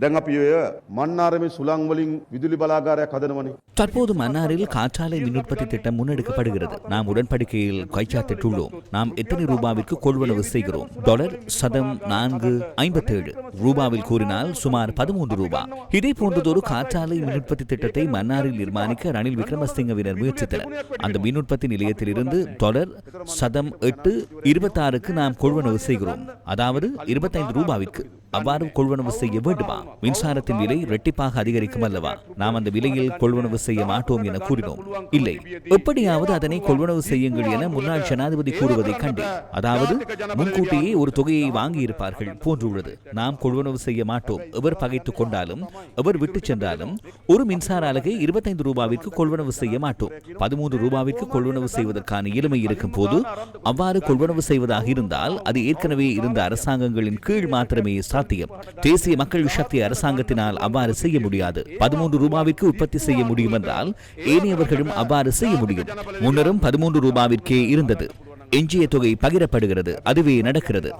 දැන් අපි ඔය මන්නාරමේ සුළං වලින් විදුලි බලාගාරයක් හදනවනේ. தற்போது மன்னாரில் காற்றாலை மின் உற்பத்தி திட்டம் முன்னெடுக்கப்படுகிறது நாம் உடன்படிக்கையில் கைச்சாத்திட்டுள்ளோம் நாம் எத்தனை ரூபாவிற்கு கொள்வனவு செய்கிறோம் டாலர் சதம் நான்கு ஐம்பத்தேழு ரூபாவில் கூறினால் சுமார் பதிமூன்று ரூபா இதே போன்றதொரு காற்றாலை மின் உற்பத்தி திட்டத்தை மன்னாரில் நிர்மாணிக்க ரணில் விக்ரமசிங்கவினர் முயற்சித்தனர் அந்த மின் உற்பத்தி நிலையத்திலிருந்து டாலர் சதம் எட்டு இருபத்தாறுக்கு நாம் கொள்வனவு செய்கிறோம் அதாவது இருபத்தைந்து ரூபாவிற்கு அவ்வாறு கொள்வனவு செய்ய வேண்டுமா? மின்சாரத்தின் விலை இரட்டிப்பாக அதிகரிக்கும் அல்லவா? நாம் அந்த விலையில் கொள்வனவு செய்ய மாட்டோம் என கூறினோம். இல்லை. எப்படியாவது அதனை கொள்வனவு செய்யுங்கள் என முன்னாள் ஜனாதிபதி கூறுவதை கண்டேன். அதாவது முன்கூட்டியே ஒரு தொகையை வாங்கி இருப்பார்கள் போன்றுள்ளது. நாம் கொள்வனவு செய்ய மாட்டோம். எவர் பகைத்துக் கொண்டாலும் எவர் விட்டு சென்றாலும் ஒரு மின்சார அலகை இருபத்தைந்து ரூபாவிற்கு கொள்வனவு செய்ய மாட்டோம். பதிமூன்று ரூபாவிற்கு கொள்வனவு செய்வதற்கான இயலுமை இருக்கும் போது அவ்வாறு கொள்வனவு செய்வதாக இருந்தால் அது ஏற்கனவே இருந்த அரசாங்கங்களின் கீழ் மாத்திரமே சாத்தியம் தேசிய மக்கள் சக்தி அரசாங்கத்தினால் அவ்வாறு செய்ய முடியாது. பதிமூன்று ரூபாவிற்கு உற்பத்தி செய்ய முடியும் என்றால் ஏனையவர்களும் அவ்வாறு செய்ய முடியும். முன்னரும் பதிமூன்று ரூபாவிற்கே இருந்தது. எஞ்சிய தொகை பகிரப்படுகிறது. அதுவே நடக்கிறது.